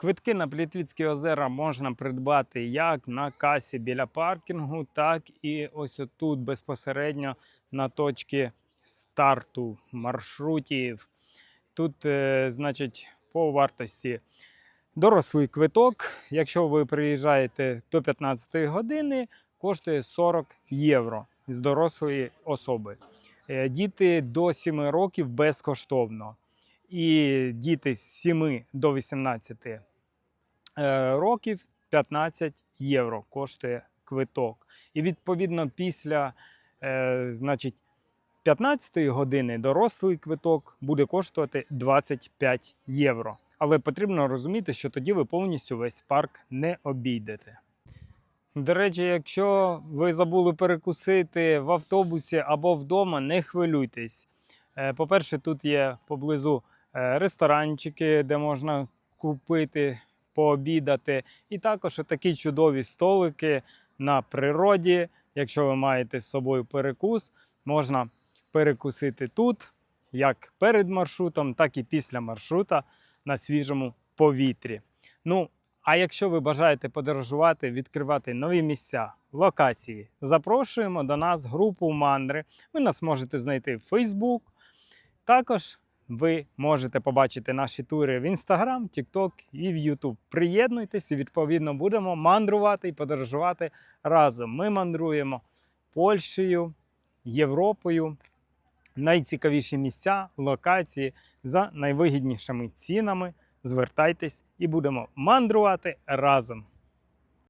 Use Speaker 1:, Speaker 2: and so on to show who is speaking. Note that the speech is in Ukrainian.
Speaker 1: Квитки на Плітвіцькі озера можна придбати як на касі біля паркінгу, так і ось отут безпосередньо на точці старту маршрутів. Тут, е, значить, по вартості дорослий квиток, якщо ви приїжджаєте до 15 години, коштує 40 євро з дорослої особи. Е, Діти до 7 років безкоштовно. І діти з 7 до 18 е, років 15 євро коштує квиток. І відповідно після е, значить, 15 години дорослий квиток буде коштувати 25 євро. Але потрібно розуміти, що тоді ви повністю весь парк не обійдете. До речі, якщо ви забули перекусити в автобусі або вдома, не хвилюйтесь. Е, По-перше, тут є поблизу е, ресторанчики, де можна купити, пообідати. І також такі чудові столики на природі. Якщо ви маєте з собою перекус, можна перекусити тут, як перед маршрутом, так і після маршрута на свіжому повітрі. Ну, а якщо ви бажаєте подорожувати, відкривати нові місця, локації, запрошуємо до нас групу мандри. Ви нас можете знайти в Facebook. Також ви можете побачити наші тури в Instagram, TikTok і в YouTube. Приєднуйтесь і відповідно будемо мандрувати і подорожувати разом. Ми мандруємо Польщею, Європою. Найцікавіші місця, локації за найвигіднішими цінами. Звертайтесь і будемо мандрувати разом.